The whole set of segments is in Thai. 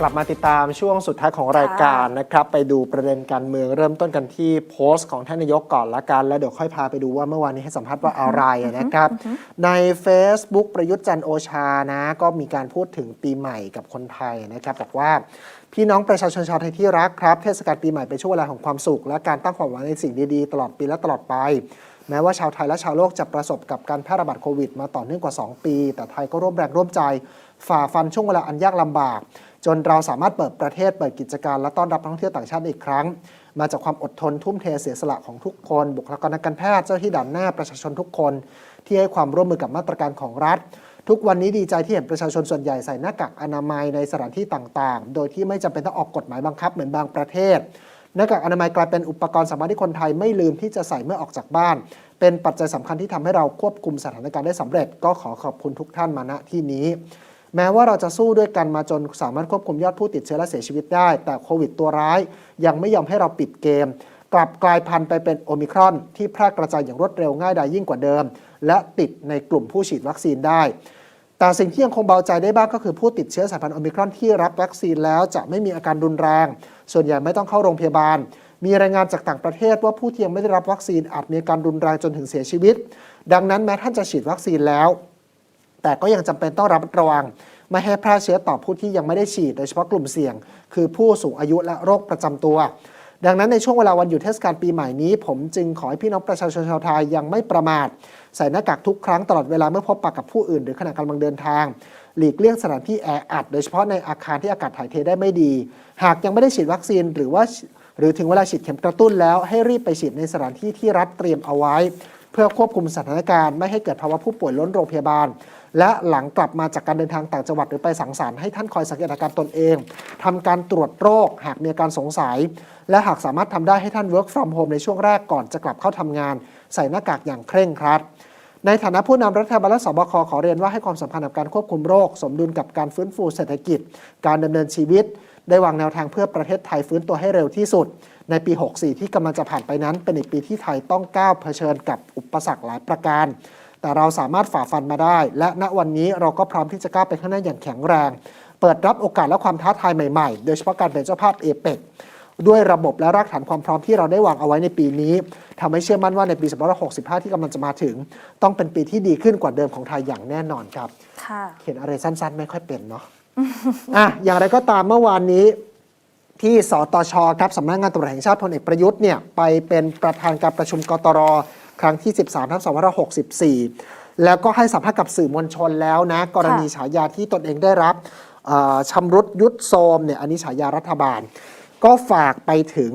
กลับมาติดตามช่วงสุดท้ายของรายการนะครับ ไปดูประเด็นการเมืองเริ่มต้นกันที่โพสต์ของท่านนายกก่อนละกัน แล้วเดี๋ยวค่อยพาไปดูว่าเมื่อวานนี้ให้สัมภาษณ์ว่าอะไรนะครับ ใน Facebook ประยุทธ์จันทร์โอชานะ ก็มีการพูดถึงปีใหม่กับคนไทยนะครับบอกว่าพี่น้องประชาชนชาวไทยที่รักครับ เทศกาลปีใหม่เป็นช่วงเวลาของความสุข และการตั้งความหวังในสิ่งดีๆ ตลอดปีและตลอดไปแม้ว่าชาวไทยและชาวโลกจะประสบกับการแพร่ระบาดโควิดมาต่อเนื่องกว่า 2 ปี แต่ไทยก็ร่วมแรงร่วมใจ ฝ่าฟันช่วงเวลาอันยากลำบาก จนเราสามารถเปิดประเทศเปิดกิจการและต้อนรับนักท่องเที่ยวต่างชาติอีกครั้ง มาจากความอดทนทุ่มเทเสียสละของทุกคน บุคลากรทางการแพทย์เจ้าที่ด่านหน้าประชาชนทุกคน ที่ให้ความร่วมมือกับมาตรการของรัฐ ทุกวันนี้ดีใจที่เห็นประชาชนส่วนใหญ่ใส่หน้ากากอนามัยในสถานที่ต่างๆ โดยที่ไม่จำเป็นต้องออกกฎหมายบังคับเหมือนบางประเทศหน้ากากอนามัยกลายเป็นอุปกรณ์สำคัญที่คนไทยไม่ลืมที่จะใส่เมื่อออกจากบ้าน เป็นปัจจัยสำคัญที่ทำให้เราควบคุมสถานการณ์ได้สำเร็จ ก็ขอขอบคุณทุกท่านมาณที่นี้ แม้ว่าเราจะสู้ด้วยกันมาจนสามารถควบคุมยอดผู้ติดเชื้อและเสียชีวิตได้ แต่โควิดตัวร้าย ยังไม่ยอมให้เราปิดเกม กลับกลายพันธุ์ไปเป็นโอมิครอน ที่แพร่กระจายอย่างรวดเร็วง่ายดายยิ่งกว่าเดิม และติดในกลุ่มผู้ฉีดวัคซีนได้ แต่สิ่งที่ยังคงเบาใจได้บ้างก็คือผู้ติดเชื้อสายพันธุ์โอมิครอนที่รับวัคซีนแล้วจะไม่มีอาการรุนแรง ส่วนใหญ่ไม่ต้องเข้าโรงพยาบาล มีรายงานจากต่างประเทศว่าผู้ที่ยังไม่ได้รับวัคซีนอาจมีอาการรุนแรงจนถึงเสียชีวิต ดังนั้นแม้ท่านจะฉีดวัคซีนแล้ว แต่ก็ยังจำเป็นต้องระมัดระวัง ไม่ให้แพร่เชื้อต่อผู้ที่ยังไม่ได้ฉีด โดยเฉพาะกลุ่มเสี่ยง คือผู้สูงอายุและโรคประจำตัว ดังนั้นในช่วงเวลาวันหยุดเทศกาลปีใหม่นี้ ผมจึงขอให้พี่น้องประชาชนชาวไทยยังไม่ประมาท ใส่หน้ากากทุกครั้งตลอดเวลาเมื่อพบปะกับผู้อื่น หรือขณะกำลังเดินทาง หลีกเลี่ยงสถานที่แออัด โดยเฉพาะในอาคารที่อากาศถ่ายเทได้ไม่ดี หากยังไม่ได้ฉีดวัคซีนหรือว่าหรือถึงเวลาฉีดเข็มกระตุ้นแล้วให้รีบไปฉีดในสถานที่ที่รัฐเตรียมเอาไว้ เพื่อควบคุมสถานการณ์ไม่ให้เกิดภาวะผู้ป่วยล้นโรงพยาบาล และหลังกลับมาจากการเดินทางต่างจังหวัดหรือไปสังสรรค์ให้ท่านคอยสังเกตอาการตนเองทำการตรวจโรคหากมีอาการสงสัย และหากสามารถทำได้ให้ท่าน work from home ในช่วงแรกก่อนจะกลับเข้าทำงาน ใส่หน้ากากอย่างเคร่งครัด ในฐานะผู้นำรัฐบาลและสบคขอเรียนว่าให้ความสำคัญกับการควบคุมโรค สมดุลกับการฟื้นฟูเศรษฐกิจ การดำเนินชีวิต ได้วางแนวทางเพื่อประเทศไทยฟื้นตัวให้เร็วที่สุด ในปี 64 ที่กำลังจะผ่านไปนั้น เป็นอีกปีที่ไทยต้องก้าวเผชิญกับอุปสรรคหลายประการ แต่เราสามารถฝ่าฟันมาได้ และณวันนี้เราก็พร้อมที่จะก้าวไปข้างหน้าอย่างแข็งแรง เปิดรับโอกาสและความท้าทายใหม่ๆ โดยเฉพาะการเป็นเจ้าภาพเอเปกด้วยระบบและรากฐานความพร้อมที่เราได้วางเอาไว้ในปีนี้ทำให้เชื่อมั่นว่าในปี 2565 ที่กำลังจะมาถึง ต้องเป็นปีที่ดีขึ้นกว่าเดิมของไทยอย่างแน่นอนครับค่ะเขียนอะไรสั้นๆ ไม่ค่อยเป็นเนาะอะอย่างไรก็ตามเมื่อวานนี้ที่สตชครับสำนักงานตำรวจแห่งชาติพลเอกประยุทธ์เนี่ยไปเป็นประธานการประชุมกตร ครั้งที่ 13ทับ2564 แล้วก็ให้สัมภาษณ์กับสื่อมวลชนแล้วนะ กรณีฉายาที่ตนเองได้รับชำรุดยุดโทมเนี่ยอันนี้ฉายารัฐบาล ก็ฝากไปถึง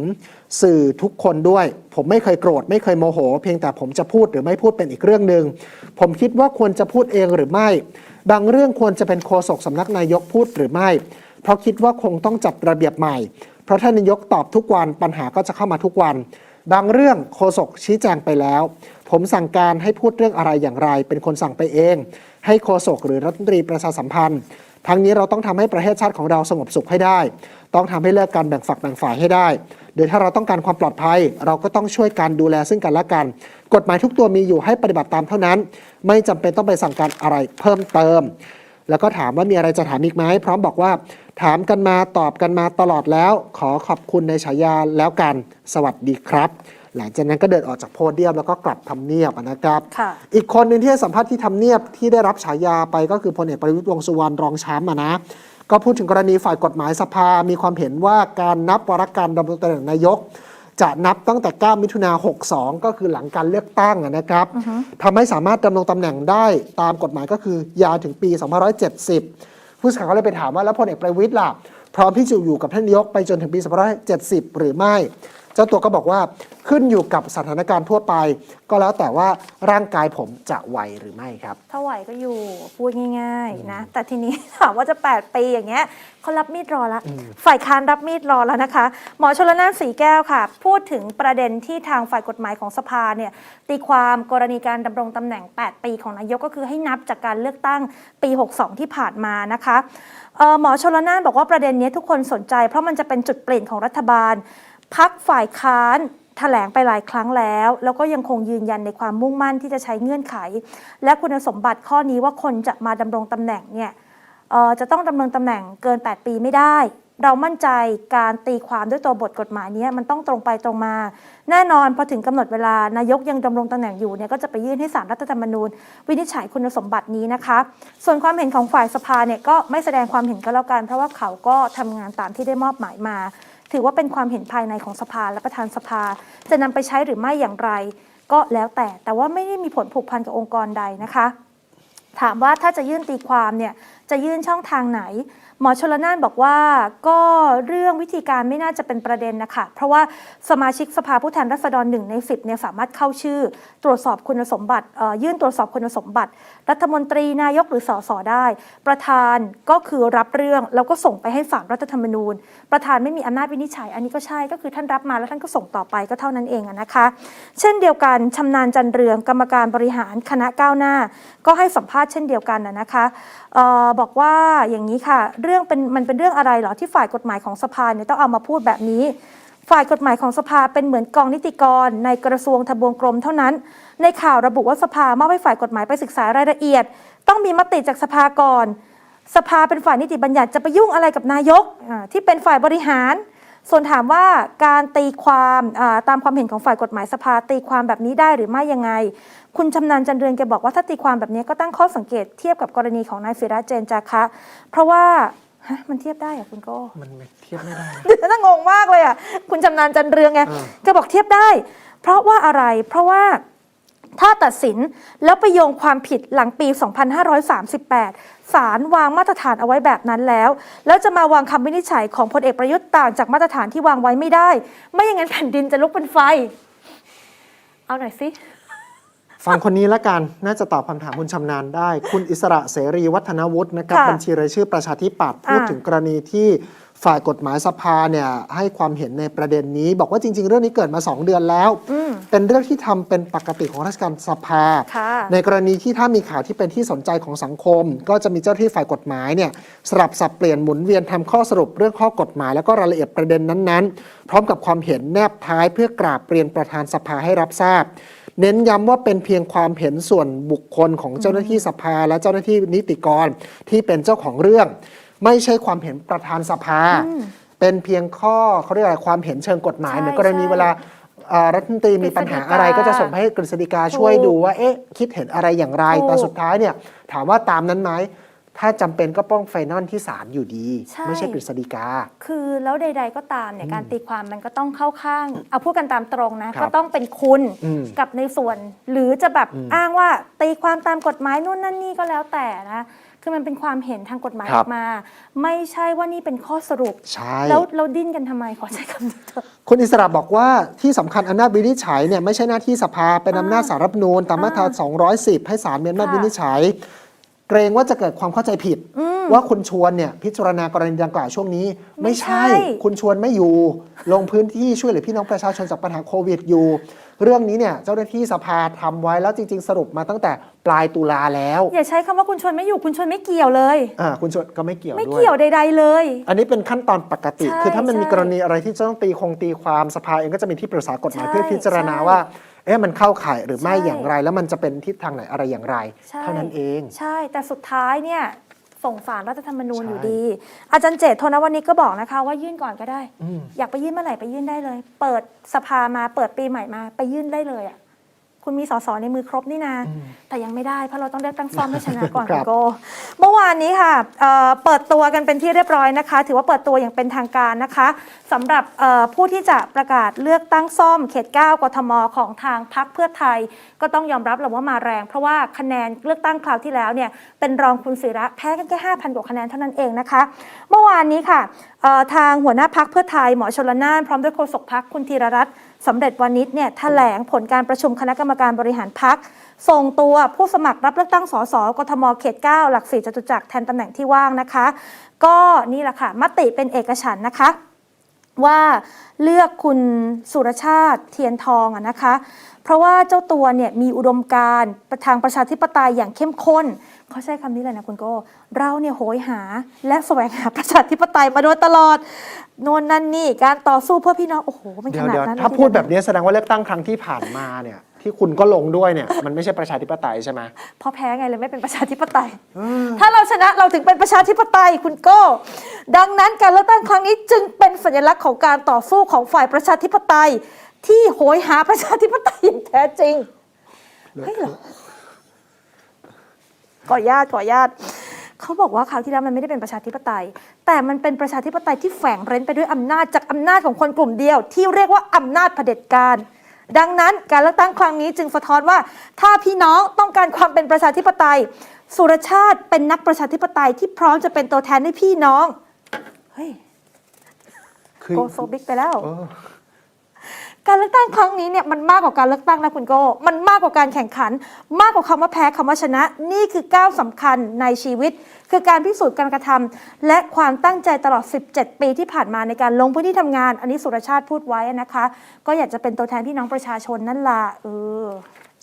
สื่อทุกคนด้วย ผมไม่เคยโกรธไม่เคยโมโห เพียงแต่ผมจะพูดหรือไม่พูดเป็นอีกเรื่องหนึ่งผมคิดว่าควรจะพูดเองหรือไม่ บางเรื่องควรจะเป็นโฆษกสำนักนายกพูดหรือไม่ เพราะคิดว่าคงต้องจัดระเบียบใหม่ เพราะท่านนายกตอบทุกวันปัญหาก็จะเข้ามาทุกวัน บางเรื่องโฆษกชี้แจงไปแล้ว ผมสั่งการให้พูดเรื่องอะไรอย่างไร เป็นคนสั่งไปเอง ให้โฆษกหรือรัฐมนตรีประชาสัมพันธ์ ทั้งนี้เราต้องทำให้ประเทศชาติของเราสงบสุขให้ได้ ต้องทำให้เลิกการแบ่งฝักแบ่งฝ่ายให้ได้ โดยถ้าเราต้องการความปลอดภัย เราก็ต้องช่วยกันดูแลซึ่งกันและกัน กฎหมายทุกตัวมีอยู่ให้ปฏิบัติตามเท่านั้น ไม่จำเป็นต้องไปสั่งการอะไรเพิ่มเติม แล้วก็ถามว่ามีอะไรจะถามอีกไหมพร้อมบอกว่า ถามกันมาตอบกันมาตลอดแล้ว ขอขอบคุณในฉายาแล้วกัน สวัสดีครับ หลังจากนั้นก็เดินออกจากโพเดียมแล้วก็กลับทำเนียบนะครับค่ะอีกคนหนึ่งที่ให้สัมภาษณ์ที่ทำเนียบที่ได้รับฉายาไปก็คือพลเอกประวิตรวงษ์สุวรรณรองแชมป์อะนะก็พูดถึงกรณีฝ่ายกฎหมายสภา มีความเห็นว่าการนับวาระการดำรงตำแหน่งนายก จะนับตั้งแต่ 9 มิถุนา62 ก็คือหลังการเลือกตั้งอะนะครับทำให้สามารถดำรงตำแหน่งได้ตามกฎหมายก็คือยาวถึงปี 2570 ผู้สื่อข่าวก็เลยไปถามว่าแล้วพลเอกประวิตรล่ะพร้อมที่จะอยู่กับท่านนายกไปจนถึงปี2570 หรือไม่ เจ้าตัวก็บอกว่า ขึ้นอยู่กับสถานการณ์ทั่วไป ก็แล้วแต่ว่าร่างกายผมจะไหวหรือไม่ครับ ถ้าไหวก็อยู่พูดง่าย ๆ นะ แต่ทีนี้ถามว่าจะ 8 ปีอย่างเงี้ยเขารับมีดรอละฝ่ายค้านรับมีดรอแล้วนะคะ หมอชลนานสีแก้วค่ะ พูดถึงประเด็นที่ทางฝ่ายกฎหมายของสภาเนี่ยตีความกรณีการดำรงตำแหน่ง 8 ปีของนายกก็คือให้นับจากการเลือกตั้งปี 62 ที่ผ่านมานะคะเอ่อหมอชลนานบอกว่าประเด็นนี้ทุกคนสนใจ เพราะมันจะเป็นจุดเปลี่ยนของรัฐบาลพักฝ่ายค้าน แถลงไปหลายครั้งแล้ว แล้วก็ยังคงยืนยันในความมุ่งมั่นที่จะใช้เงื่อนไข และคุณสมบัติข้อนี้ว่าคนจะมาดำรงตำแหน่งเนี่ยจะต้องดำรงตำแหน่งเกิน 8 ปีไม่ได้ เรามั่นใจการตีความด้วยตัวบทกฎหมายนี้มันต้องตรงไปตรงมา แน่นอนพอถึงกำหนดเวลานายกยังดำรงตำแหน่งอยู่เนี่ยก็จะไปยื่นให้สารรัฐธรรมนูญ วินิจฉัยคุณสมบัตินี้นะคะ ส่วนความเห็นของฝ่ายสภาเนี่ยก็ไม่แสดงความเห็นก็แล้วกันเพราะว่าเขาก็ทำงานตามที่ได้มอบหมายมา ถือว่าเป็นความเห็นภายในของสภาและประธานสภา จะนำไปใช้หรือไม่อย่างไร ก็แล้วแต่แต่ว่าไม่ได้มีผลผูกพันกับองค์กรใดนะคะ ถามว่าถ้าจะยื่นตีความเนี่ย จะยื่นช่องทางไหน หมอชลนานบอกว่าก็เรื่องวิธีการไม่น่าจะเป็นประเด็นนะคะเพราะว่าสมาชิกสภาผู้แทนราษฎรหนึ่งในสิบเนี่ยสามารถเข้าชื่อ ตรวจสอบคุณสมบัติยื่นตรวจสอบคุณสมบัติ รัฐมนตรีนายกหรือสสได้ ประธานก็คือรับเรื่องแล้วก็ส่งไปให้ศาลรัฐธรรมนูญ ประธานไม่มีอำนาจวินิจฉัย อันนี้ก็ใช่ก็คือท่านรับมาแล้วท่านก็ส่งต่อไปก็เท่านั้นเองนะคะ เช่นเดียวกันชำนาญจันเรืองกรรมการบริหารคณะก้าวหน้า ก็ให้สัมภาษณ์เช่นเดียวกันนะนะคะเออบอกว่าอย่างนี้ค่ะ เรื่องเป็นมันเป็นเรื่องอะไรเหรอที่ฝ่ายกฎหมายของสภาเนี่ยต้องเอามาพูดแบบนี้ ฝ่ายกฎหมายของสภาเป็นเหมือนกองนิติกร ในกระทรวงทบวงกรมเท่านั้น ในข่าวระบุว่าสภามอบให้ฝ่ายกฎหมายไปศึกษารายละเอียด ต้องมีมติจากสภาก่อน สภาเป็นฝ่ายนิติบัญญัติจะไปยุ่งอะไรกับนายกที่เป็นฝ่ายบริหาร ส่วนถามว่าการตีความอ่าตามความเห็นของฝ่ายกฎหมายสภาตีความแบบนี้ได้หรือไม่ยังไง คุณชำนาญจันเรือนแกบอกว่าถ้าตีความแบบนี้ก็ตั้งข้อสังเกตเทียบกับกรณีของนายศิระเจนจาคะ เพราะว่าฮะมันเทียบได้เหรอะคุณโก้มันไม่เทียบไม่ได้นะเดี๋ยวน่างงมากเลยอะคุณชำนาญจันเรืองไงอ่าแกบอกเทียบได้ เพราะว่าอะไรเพราะว่า ถ้าตัดสินแล้วไปโยงความผิดหลังปี 2538 ศาลวางมาตรฐานเอาไว้แบบนั้นแล้ว แล้วจะมาวางคำวินิจฉัยของพลเอกประยุทธ์ต่างจากมาตรฐานที่วางไว้ไม่ได้ ไม่อย่างนั้นแผ่นดินจะลุกเป็นไฟ เอาหน่อยสิ ฟังคนนี้ละกัน น่าจะตอบคำถามคุณชำนาญได้ คุณอิสระเสรีวัฒนวุฒินะครับ ค่ะบัญชีรายชื่อประชาธิปัตย์พูดอ่า ถึงกรณีที่ ฝ่ายกฎหมายสภาเนี่ยให้ความเห็นในประเด็นนี้ บอกว่าจริง ๆ เรื่องนี้เกิดมา 2 เดือนแล้วอืมเป็นเรื่องที่ทำเป็นปกติของราชการสภาค่ะในกรณีที่ถ้ามีข่าวที่เป็นที่สนใจของสังคม ก็จะมีเจ้าที่ฝ่ายกฎหมายเนี่ยสลับสับเปลี่ยนหมุนเวียนทำข้อสรุปเรื่องข้อกฎหมาย แล้วก็รายละเอียดประเด็นนั้นๆ พร้อมกับความเห็นแนบท้ายเพื่อกราบเรียนประธานสภาให้รับทราบเน้นย้ำว่าเป็นเพียงความเห็นส่วนบุคคลของเจ้าหน้าที่สภาและเจ้าหน้าที่นิติกรที่เป็นเจ้าของเรื่อง ไม่ใช่ความเห็นประธานสภา เป็นเพียงข้อเขาเรียกอะไรความเห็นเชิงกฎหมายใช่เหมือนกรณีใช่เวลาเอ่อรัฐมนตรีมีปัญหาอะไรกฤษฎีกาก็จะส่งไปให้กฤษฎีกาช่วยถูกดูว่าเอ๊ะคิดเห็นอะไรอย่างไรถูกแต่สุดท้ายเนี่ยถามว่าตามนั้นไหมถ้าจำเป็นก็ป้องไฟนอลที่ศาลอยู่ดีใช่ไม่ใช่กฤษฎีกา คือแล้วใด ๆ ก็ตามเนี่ยการตีความมันก็ต้องเข้าข้าง เอาพูดกันตามตรงนะครับก็ต้องเป็นคุณอืมกับในส่วน หรือจะแบบอืมอ้างว่าตีความตามกฎหมายนู่นนั่นนี่ก็แล้วแต่นะ คือมันเป็นความเห็นทางกฎหมายคอรัอบกมา ไม่ใช่ว่านี่เป็นข้อสรุป ใช่ แล้วเราดิ้นกันทำไมขอใช้คำนี้เถอะ คุณอิสระบอกว่าที่สำคัญอำนาจวินิจฉัยเนี่ยไม่ใช่หน้าที่สภาเป็นอำนาจสารรัฐธรรมนูญตามมาตรา 210 ให้ศาลมีอำนาจค่ะวินิจฉัย เกรงว่าจะเกิดความเข้าใจผิด อืมว่าคุณชวนเนี่ยพิจารณากรณีดังกล่าวช่วงนี้ ไม่ไม่ใช่ใช่ คุณชวนไม่อยู่ ลงพื้นที่ช่วยเหลือพี่น้องประชาชนจากปัญหาโควิดอยู่ เรื่องนี้เนี่ยเจ้าหน้าที่สภาทำไว้แล้วจริง ๆ สรุปมาตั้งแต่ปลายตุลาแล้ว อย่าใช้คำว่าคุณชวนไม่อยู่คุณชวนไม่เกี่ยวเลยอ่าคุณชวนก็ไม่เกี่ยวไม่ด้วยเกี่ยวใด ๆเลย อันนี้เป็นขั้นตอนปกติใช่คือถ้ามันมีใช่กรณีอะไรที่จะต้องตีคงตีความสภาเองก็จะมีที่ปรึกษากฎหมายใช่เพื่อพิจารณาใช่ว่าเอ๊ะมันเข้าข่ายหรือไม่ใช่อย่างไร แล้วมันจะเป็นทิศทางไหนอะไรอย่างไรใช่เท่านั้นเอง ใช่แต่สุดท้ายเนี่ย ส่งสารรัฐธรรมนูญใช่ อยู่ดี อาจารย์เจตโทนวันนี้ก็บอกนะคะ ว่ายื่นก่อนก็ได้ อืม อยากไปยื่นเมื่อไหร่ไปยื่นได้เลย เปิดสภามาเปิดปีใหม่มาไปยื่นได้เลยอะ คุณมีสสในมือครบนี่นะ แต่ยังไม่ได้เพราะเราต้องเลือกตั้งซ่อมให้ชนะก่อนครัคุบณโก เมื่อวานนี้ค่ะเอ่อเปิดตัวกันเป็นที่เรียบร้อยนะคะ ถือว่าเปิดตัวอย่างเป็นทางการนะคะสำหรับเอ่อผู้ที่จะประกาศเลือกตั้งซ่อมเขต 9 กทม ของทางพักเพื่อไทย ก็ต้องยอมรับแหละว่ามาแรง เพราะว่าคะแนนเลือกตั้งคราวที่แล้วเนี่ยเป็นรองคุณศิระแพ้กันแค่5,000กว่าคะแนนเท่านั้นเองนะคะ เมื่อวานนี้ค่ะเอ่อทางหัวหน้าพักเพื่อไทยหมอชลนานพร้อมด้วยโฆษกพักคุณธีรรัตน์ สำเร็จวานิชเนี่ยแถลงผลการประชุมคณะกรรมการบริหารพัก ส่งตัวผู้สมัครรับเลือกตั้งสสกทมเขต 9 หลักสี่จตุจักรแทนตำแหน่งที่ว่างนะคะ ก็นี่แหละค่ะมติเป็นเอกฉันนะคะ ว่าเลือกคุณสุรชาติเทียนทองนะคะ เพราะว่าเจ้าตัวเนี่ยมีอุดมการทางประชาธิปไตยอย่างเข้มข้นเขาใช้คำนี้เลยนะคุณโก้เราเนี่ยโหยหาและแสวงหาประชาธิปไตยมาโดยตลอดโน่นนั่นนี่การต่อสู้เพื่อพี่น้องโอ้โหมันเดี๋ขนาดเดี๋ยวนั้นถ้าพูดแบบนี้แสดงว่าเลือกตั้งครั้งที่ผ่านมาเนี่ย ที่คุณก็ลงด้วยเนี่ย มันไม่ใช่ประชาธิปไตยใช่ไหมเพราะแพ้ไงเลยไม่เป็นประชาธิปไตย ถ้าเราชนะเราถึงเป็นประชาธิปไตยคุณโก้ดังนั้นการเลือกตั้งครั้งนี้จึงเป็นสัญลักษณ์ของการต่อสู้ของฝ่ายประชาธิปไตย ที่โหยหาประชาธิปไตยอย่างแท้จริงเฮ้ยเหรอก่อญาติก่อญาติเขาบอกว่าคราวที่แล้วมันไม่ได้เป็นประชาธิปไตย แต่มันเป็นประชาธิปไตยที่แฝงเร้นไปด้วยอำนาจจากอำนาจของคนกลุ่มเดียว ที่เรียกว่าอำนาจเผด็จการ ดังนั้นการเลือกตั้งครั้งนี้จึงสะท้อนว่า ถ้าพี่น้องต้องการความเป็นประชาธิปไตย สุรชาติเป็นนักประชาธิปไตยที่พร้อมจะเป็นตัวแทนให้พี่น้อง เฮ้ยคือโกโซบิกไปแล้ว เออ การเลือกตั้งครั้งนี้เนี่ยมันมากกว่าการเลือกตั้งนะคุณโก้มันมากกว่าการแข่งขัน มากกว่าคำว่าแพ้คำว่าชนะ นี่คือก้าวสำคัญในชีวิต คือการพิสูจน์การกระทำและความตั้งใจตลอด 17 ปีที่ผ่านมาในการลงพื้นที่ทำงาน อันนี้สุรชาติพูดไว้นะคะ ก็อยากจะเป็นตัวแทนพี่น้องประชาชนนั่นล่ะเออ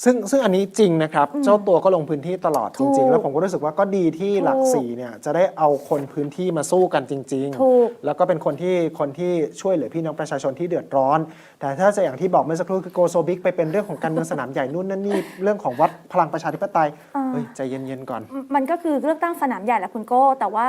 ซึ่งซึ่งอันนี้จริงนะครับ เจ้าตัวก็ลงพื้นที่ตลอดจถูริงกๆแล้วผมก็รู้สึกว่าก็ดีที่หลักถูกสี่เนี่ยจะได้เอาคนพื้นที่มาสู้กันจริงถูกแล้วก็เป็นคนที่คนที่ช่วยเหลือพี่น้องประชาชนที่เดือดร้อน แต่ถ้าจะอย่างที่บอกเมื่อสักครู่คือโกโซบิกไปเป็นเรื่องของการเมืองสนามใหญ่นู่นนั่นนี่เรื่องของวัดพลังประชาธิปไตยเฮ้ยใจเย็นๆก่อน มันก็คือเลือกตั้งสนามใหญ่แหละคุณโก้แต่ว่า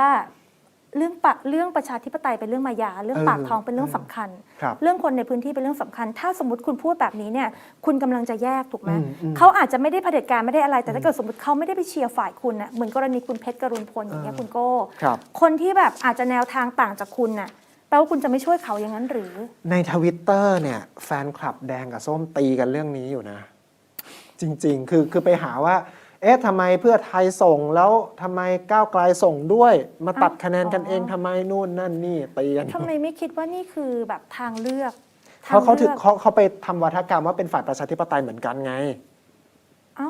เรื่องปะเรื่องประชาธิปไตยเป็นเรื่องมายา เรื่องเออปากท้องเป็นเรื่องสำคัญครับเรื่องคนในพื้นที่เป็นเรื่องสำคัญ ถ้าสมมติคุณพูดแบบนี้เนี่ยคุณกำลังจะแยกถูกไหมอืมอืมเขาอาจจะไม่ได้เผด็จการไม่ได้อะไร แต่ถ้าเกิดสมมติเขาไม่ได้ไปเชียร์ฝ่ายคุณน่ะเหมือนกรณีคุณเพชรกรุณพลอย่างเงี้ยคุณโก้ครับคนที่แบบอาจจะแนวทางต่างจากคุณน่ะแปลว่าคุณจะไม่ช่วยเขาอย่างนั้นหรือ ในทวิตเตอร์เนี่ยแฟนคลับแดงกับส้มตีกันเรื่องนี้อยู่นะ จริง ๆ คือคือไปหาว่า เอ๊ะทำไมเพื่อไทยส่งแล้วทำไมก้าวไกลส่งด้วย มาตัดอ้าวคะแนนกันอ๋อเองทำไมนู่นนั่นนี่ตีกันอยู่ทำไมไม่คิดว่านี่คือแบบทางเลือกเพราะเขาถึงทลือกเขาเขาไปทำวัฒกรรมว่าเป็นฝ่ายประชาธิปไตยเหมือนกันไง เอ้า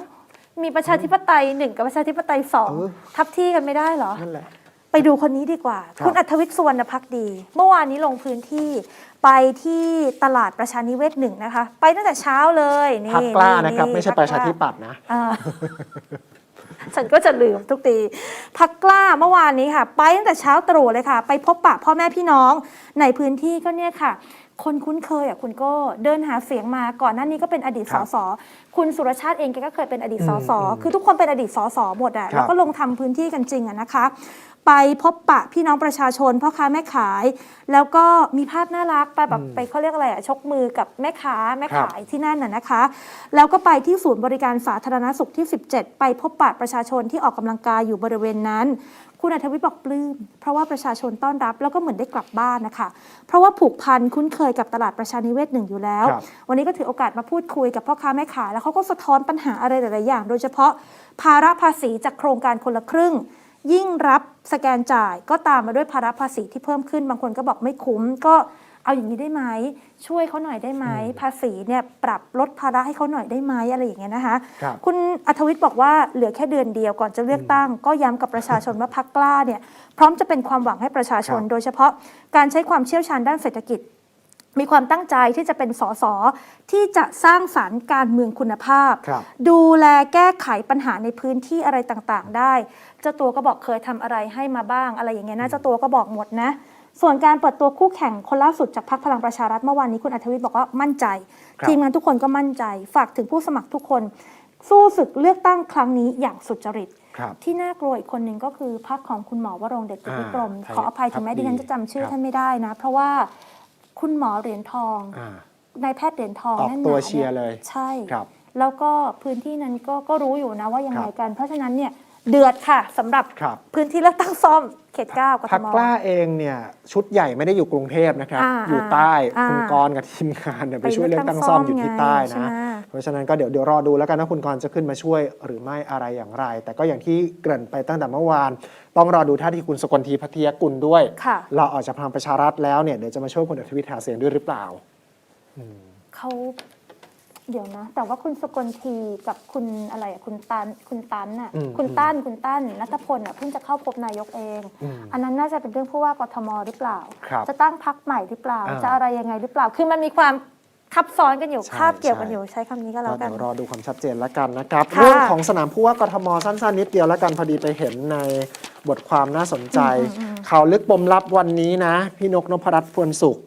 มีประชาธิปไตยหนึ่งกับประชาธิปไตยสองเออ ทับที่กันไม่ได้เหรอ นั่นแหละ ไปดูคนนี้ดีกว่าครับคุณอัธวิทย์สุวรรณพักดี เมื่อวานนี้ลงพื้นที่ไปที่ตลาดประชานิเวศหนึ่งนะคะ ไปตั้งแต่เช้าเลยนี่พักกล้านะครับ ไม่ใช่พประชาธิกล้ปัตย์นะอ่าฉันก็จะลืมทุกทีพักกล้าเมื่อวานนี้ค่ะ ไปตั้งแต่เช้าตรู่เลยค่ะ ไปพบปะพ่อแม่พี่น้องในพื้นที่ก็เนี่ยค่ะ คนคุ้นเคยอะคุณก็เดินหาเสียงมาก่อนหน้านี้ก็เป็นอดีตคสรับสคุณสุรชาติเองแกก็เคยเป็นอดีตอืมสสอืมคือทุกคนเป็นอดีตสสหมดอะครับแล้วก็ลงทำพื้นที่กันจริงอะนะคะ ไปพบปะพี่น้องประชาชนพ่อค้าแม่ขาย แล้วก็มีภาพน่ารักไปแบบไปเขาเรียกอะไรอะชกมือกับแม่ค้าแม่ขายที่นั่นน่ะนะคะ แล้วก็ไปที่ศูนย์บริการสาธารณสุขที่ 17 ไปพบปะประชาชนที่ออกกำลังกายอยู่บริเวณนั้น คุณอัธวิทย์บอกปลื้มเพราะว่าประชาชนต้อนรับแล้วก็เหมือนได้กลับบ้านนะคะ เพราะว่าผูกพันคุ้นเคยกับตลาดประชานิเวศหนึ่งอยู่แล้วครับวันนี้ก็ถือโอกาสมาพูดคุยกับพ่อค้าแม่ขายแล้วเขาก็สะท้อนปัญหาอะไรหลาย ๆ อย่าง โดยเฉพาะภาระภาษีจากโครงการคนละครึ่ง ยิ่งรับสแกนจ่ายก็ตามมาด้วยภาระภาษีที่เพิ่มขึ้น บางคนก็บอกไม่คุ้มก็ เอาอย่างนี้ได้ไหมช่วยเขาหน่อยได้ไหมภาษีเนี่ยปรับลดภาระให้เขาหน่อยได้ไหมอะไรอย่างเงี้ยนะคะครับคุณอัธวิทย์บอกว่าเหลือแค่เดือนเดียวก่อนจะเลือกตั้ง ก็ย้ำกับประชาชนว่าพักกล้าเนี่ยพร้อมจะเป็นความหวังให้ประชาชนครับโดยเฉพาะการใช้ความเชี่ยวชาญด้านเศรษฐกิจ มีความตั้งใจที่จะเป็นสสที่จะสร้างสารรค์การเมืองคุณภาพ ครับ ดูแลแก้ไขปัญหาในพื้นที่อะไรต่างๆ ได้ เจ้าตัวก็บอกเคยทำอะไรให้มาบ้างอะไรอย่างเงี้ยนะเจ้าตัวก็บอกหมดนะ ส่วนการเปิดตัวคู่แข่งคนล่าสุดจากพรรคพลังประชารัฐเมื่อวานนี้คุณอัธวิทย์บอกว่ามั่นใจครับทีมงานทุกคนก็มั่นใจ ฝากถึงผู้สมัครทุกคน สู้ศึกเลือกตั้งครั้งนี้อย่างสุจริตครับที่น่ากลัวอีกคนหนึ่งก็คือพรรคของคุณหมอวรงค์เดชกิจวิกรมอ่าขออภัยถึงแม้พรรคดีดิฉันจะจำชื่อครับท่านไม่ได้นะ เพราะว่าคุณหมอเหรียญทองอ่านายแพทย์เหรียญทองออกแน่นหตัวนาเชียร์เลย ใช่ครับแล้วก็พื้นที่นั้นก็ก็รู้อยู่นะว่ายังไงครับกัน เพราะฉะนั้นเนี่ย เดือดค่ะสำหรับครับ พื้นที่เลือกตั้งซ่อมเขตเก้ากทพักม กล้าเองเนี่ยชุดใหญ่ไม่ได้อยู่กรุงเทพนะครับอ่าอยู่ใต้อ่า คุณกรณ์กับทีมงานเนี่ยไปไปช่วยเลือกตั้งซ่อมอยู่ที่ใต้ใช่นะไหม เพราะฉะนั้นก็เดี๋ยวเดี๋ยวรอดูแล้วกันว่าคุณกรณ์จะขึ้นมาช่วยหรือไม่อะไรอย่างไร แต่ก็อย่างที่เกริ่นไปตั้งแต่เมื่อวาน ต้องรอดูท่าทีคุณสกลทีพัทยกุลด้วยค่ะ เราออกจากพลังประชารัฐแล้วเนี่ยเดี๋ยวจะมาช่วยคุณอัธวิทย์หาเสียงด้วยหรือเปล่า เขา เดี๋ยวนะ แต่ว่าคุณสกลทีกับคุณอะไรอะคุณตันคุณตันน่ะอืมคุณตั้นคุณตั้นนัทพลอะเพิ่งจะเข้าพบนายกเอง อืมอันนั้นน่าจะเป็นเรื่องผู้ว่ากทมหรือเปล่า ครับจะตั้งพักใหม่หรือเปล่า อ่า จะอะไรยังไงหรือเปล่า คือมันมีความทับซ้อนกันอยู่ใช่คาบเกี่ยวกันใช่ อยู่ใช้คำนี้ก็แล้ก็วกัเดี๋นยวรอดูความชัดเจนแล้วกันนะครับ ค่ะเรื่องของสนามผู้ว่ากทมสั้นๆ นิดเดียวแล้วกันพอดีไปเห็นในบทความน่าสนใจข่าวลึกปมลับวันนี้นะ พี่นกนพรัตน์พวนสุข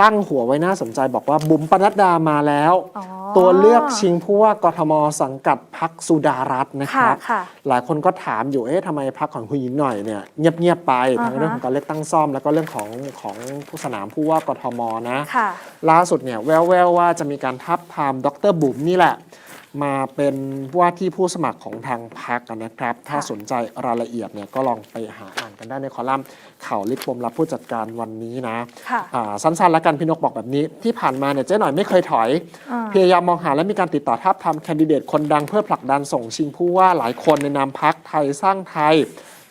ตั้งหัวไว้น่าสนใจบอกว่าบุ๋มปนัดดามาแล้ว อ๋อ ตัวเลือกชิงผู้ว่ากทมสังกัดพักสุดารัตน์นะคค่ะรับค่ะหลายคนก็ถามอยู่เอ๊ะทำไมพักของคุณหญิงหน่อยเนี่ยเงียบๆไปอ่าฮะทั้งเรื่องของการเลือกตั้งซ่อม แล้วก็เรื่องของของผู้สนามผู้ว่ากทมนะ ค่ะ ล่าสุดเนี่ยแววๆว่าจะมีการทับทามดรบุ๋มนี่แหละ มาเป็นว่าที่ผู้สมัครของทางพักนะครับ ถ้าค่ะ สนใจรายละเอียดเนี่ยก็ลองไปหาอ่านกันได้ในคอลัมน์ข่าวลิบปมรับผู้จัดการวันนี้นะค่ะอ่าสั้นๆแล้วกันพี่นกบอกแบบนี้ ที่ผ่านมาเนี่ยเจ๊หน่อยไม่เคยถอย อ่า พยายามมองหาและมีการติดต่อทับทามแคนดิเดตคนดังเพื่อผลักดันส่งชิงผู้ว่าหลายคนในนามพักไทยสร้างไทย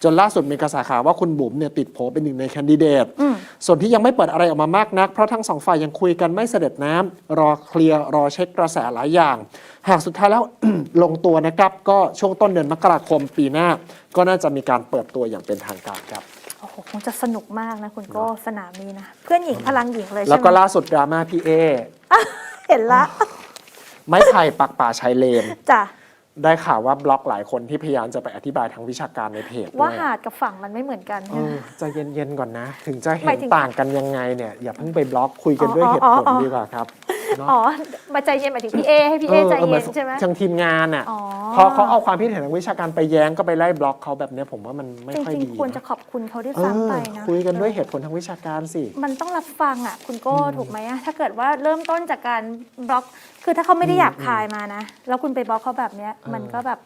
จนล่าสุดมีกระแสข่าวว่าคุณบุ๋มเนี่ยติดโผเป็นหนึ่งในแคนดิเดตอืมส่วนที่ยังไม่เปิดอะไรออกมามากนัก เพราะทั้งสองฝ่ายยังคุยกันไม่เสด็จน้ำรอเคลียร์รอเช็คกระแสหลายอย่าง หากสุดท้ายแล้วลงตัวนะครับก็ช่วงต้นเดือนมกราคมปีหน้า ก็น่าจะมีการเปิดตัวอย่างเป็นทางการครับโอ้โหคงจะสนุกมากนะคุณโก้สนามนี้นะเพื่อนหญิงพลังหญิงเลยแล้วใช่ไหมก็ล่าสุดดราม่าพี่เอเห็นละไม้ไผ่ปักป่าชายเลนจ้ะ ได้ข่าวว่าบล็อกหลายคนที่พยายามจะไปอธิบายทางวิชาการในเพจว่าด้วยหาดกับฝั่งมันไม่เหมือนกันเออใจเย็นๆก่อนนะ ถึงจะเห็หมายนถึงต่างกันยังไงเนี่ยอย่าเพิ่งไปบล็อกคุยกันด้วยอ๋อเหตุผลอ๋ออ๋อดีกว่าครับเนาะ อ๋อมาใจเย็นหมายถึงพี่เอให้พี่เอใจออเย็นหมือใช่ไหมทางทีมงานอะอ๋อพอเขาเอาความคิดเห็นทางวิชาการไปแย้งก็ไปไล่บล็อกเขาแบบเนี้ยผมว่ามันไม่จค่อยริงดีๆควรจะนะขอบคุณเขาด้วยเอซ้ำอไปนะคุยกันด้วยเหตุผลทางวิชาการสิ มันต้องรับฟังอะคุณโก้ถูกไหมอะถ้าเกิดว่าเริ่มต้นจากการบล็อก คือถ้าเขาไม่ได้หยาบคายมานะ แล้วคุณไปบล็อกเขาแบบเนี้ยมันก็แบบ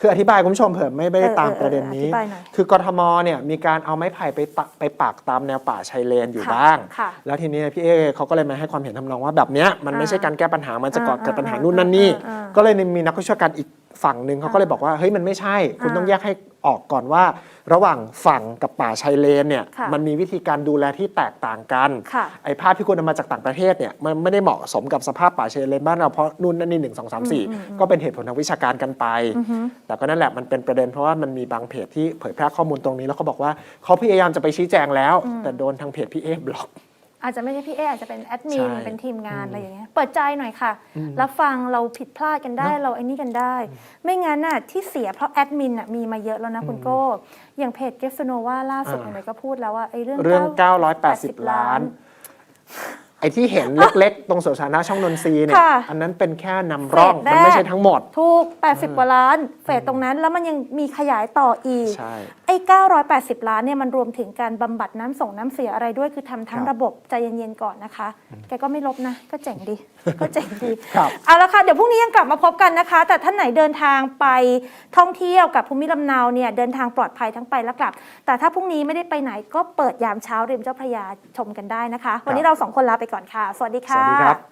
คืออธิบายคุณผู้ชมเผื่อไม่ไม่ได้เออตามเออประเด็นนี้อธิบายหน่อยคือกทมเนี่ยมีการเอาไม้ไผ่ไปตะไปปักตามแนวป่าชายเลนอยู่ค่ะบ้างค่ะแล้วทีนี้พี่เอเขาก็เลยมาให้ความเห็นทำนองว่าแบบเนี้ยมันไม่ใช่การแก้ปัญหามันจะก่อเกิดปัญหานู่นนั่นนี่อ่าอ่าอ่าก็เลยมีนักวิชาการอีก ฝั่งหนึ่งเขาก็เลยบอกว่าเฮ้ยมันไม่ใช่ คุณอ่าต้องแยกให้ออกก่อนว่า ระหว่างฝั่งกับป่าชายเลนเนี่ยค่ะมันมีวิธีการดูแลที่แตกต่างกันค่ะไอ้ภาพที่คุณเอามาจากต่างประเทศเนี่ยมันไม่ได้เหมาะสมกับสภาพป่าชายเลนบ้านเราเพราะนู่นนั่นนี่หนึ่งสองสามสี่ก็เป็นเหตุผลทางวิชาการกันไป แต่ก็นั่นแหละมันเป็นประเด็นเพราะว่ามันมีบางเพจที่เผยแพร่ข้อมูลตรงนี้แล้วเขาบอกว่าเขาพยายามจะไปชี้แจงแล้ว แต่โดนทางเพจพี่เอบล็อก อาจจะไม่ใช่พี่เออาจจะเป็นแอดมินใช่เป็นทีมงานอะไรอย่างเงี้ยเปิดใจหน่อยค่ะรับฟังเราผิดพลาดกันได้เนอะเราไอ้นี่กันได้ ไม่งั้นน่ะที่เสียเพราะแอดมินน่ะมีมาเยอะแล้วนะคุณโก้อย่างเพจเกสโนว่าล่าสุดอ่าไหนๆก็พูดแล้วว่าไอ้เรื่องเรื่องก้า980 ล้าน ไอ้ที่เห็นเล็ก ๆ ตรงสวนสาธารณะช่องนนทรีย์เนี่ย ค่ะอันนั้นเป็นแค่นำร่อง เฟสแรก มันไม่ใช่ทั้งหมด ถูก 80 กว่าล้านเฟสตรงนั้นแล้วมันยังมีขยายต่ออีก ใช่ไอ้ 980 ล้านเนี่ยมันรวมถึงการบำบัดน้ำส่งน้ำเสียอะไรด้วย คือทำทั้งครับระบบใจเย็นๆก่อนนะคะ แกก็ไม่ลบนะ ก็เจ๋งดี ก็เจ๋งดีครับเอาละค่ะ เดี๋ยวพรุ่งนี้ยังกลับมาพบกันนะคะ แต่ท่านไหนเดินทางไปท่องเที่ยวกับภูมิลำเนาเนี่ยเดินทางปลอดภัยทั้งไปและกลับ แต่ถ้าพรุ่งนี้ไม่ได้ไปไหนก็เปิดยามเช้าริมเจ้าพระยาชมกันได้นะคะ วันนี้เราสองคนลาไปก่อนค่ะ สวัสดีสค่ะวัสดีครับ